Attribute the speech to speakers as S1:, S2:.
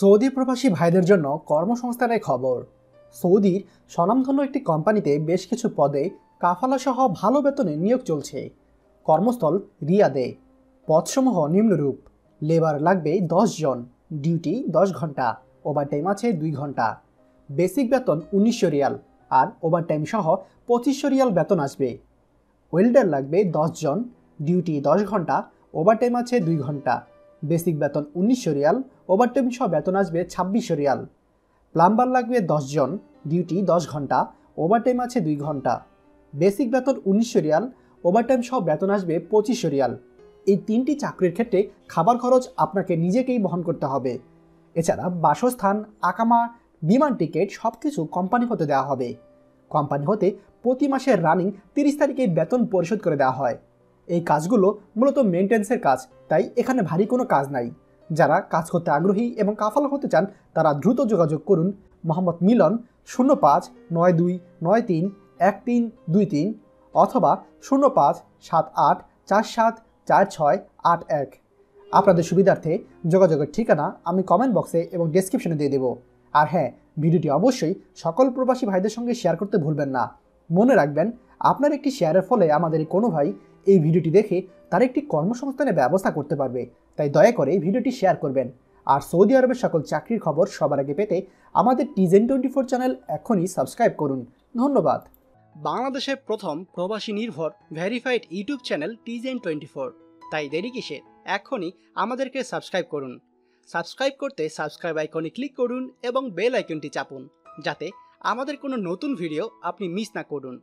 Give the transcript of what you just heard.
S1: Saudi প্রবাসী ভাইদের জন্য কর্মসংস্থানের খবর। সৌদির স্বনামধন্য একটি কোম্পানিতে বেশ কিছু পদে কাফালা সহ ভালো বেতনে নিয়োগ চলছে। কর্মস্থল রিয়াদে। পদসমূহ নিম্নরূপ। লেবার লাগবে দশ জন, ডিউটি দশ ঘণ্টা, ওভারটাইম আছে দুই ঘণ্টা। বেসিক বেতন উনিশশো রিয়াল আর ওভারটাইম সহ পঁচিশশো রিয়াল বেতন আসবে। ওয়েল্ডার লাগবে দশ জন, ডিউটি দশ ঘণ্টা, ওভারটাইম আছে দুই ঘণ্টা। বেসিক বেতন উনিশশো রিয়াল ওভারটাইম সহ বেতন আসবে ছাব্বিশশো রিয়াল। প্লাম্বার লাগবে জন ডিউটি দশ ঘণ্টা ওভারটাইম আছে দুই ঘণ্টা। বেসিক বেতন উনিশশো রিয়াল ওভারটাইম সহ বেতন আসবে পঁচিশশো রিয়াল। এই তিনটি চাকরির ক্ষেত্রে খাবার খরচ আপনাকে নিজেকেই বহন করতে হবে। এছাড়া বাসস্থান, আকামা, বিমান টিকিট সব কিছু কোম্পানি হতে দেওয়া হবে। কোম্পানি হতে প্রতি মাসের রানিং তিরিশ তারিখে বেতন পরিশোধ করে দেওয়া হয়। এই কাজগুলো মূলত মেনটেন্সের কাজ, তাই এখানে ভারী কোনো কাজ নাই। যারা কাজ করতে আগ্রহী এবং কাফালা হতে চান, তারা দ্রুত যোগাযোগ করুন মোহাম্মদ মিলন শূন্য পাঁচ নয় দুই নয় তিন এক তিন দুই তিন অথবা শূন্য পাঁচ সাত আট চার সাত চার ছয় আট এক। আপনাদের সুবিধার্থে যোগাযোগের ঠিকানা আমি কমেন্ট বক্সে এবং ডেসক্রিপশনে দিয়ে দেবো। আর হ্যাঁ ভিডিওটি অবশ্যই সকল প্রবাসী ভাইদের সঙ্গে শেয়ার করতে ভুলবেন না। মনে রাখবেন আপনার একটি শেয়ারের ফলে আমাদের কোনো ভাই এই ভিডিওটি দেখে তার একটি কর্মসংস্থানের ব্যবস্থা করতে পারবে। তাই দয়া করে এই ভিডিওটি শেয়ার করবেন। আর সৌদি আরবের সকল চাকরির খবর সবার আগে পেতে আমাদের টিজেন টোয়েন্টি ফোর চ্যানেল এখনই সাবস্ক্রাইব করুন। ধন্যবাদ।
S2: বাংলাদেশের প্রথম প্রবাসী নির্ভর ভেরিফাইড ইউটিউব চ্যানেল টিজেন টোয়েন্টি ফোর তাই দেরি কিসের? এখনই আমাদেরকে সাবস্ক্রাইব করুন। সাবস্ক্রাইব করতে সাবস্ক্রাইব আইকনে ক্লিক করুন এবং বেল আইকনটি চাপুন, যাতে আমাদের কোনো নতুন ভিডিও আপনি মিস না করুন।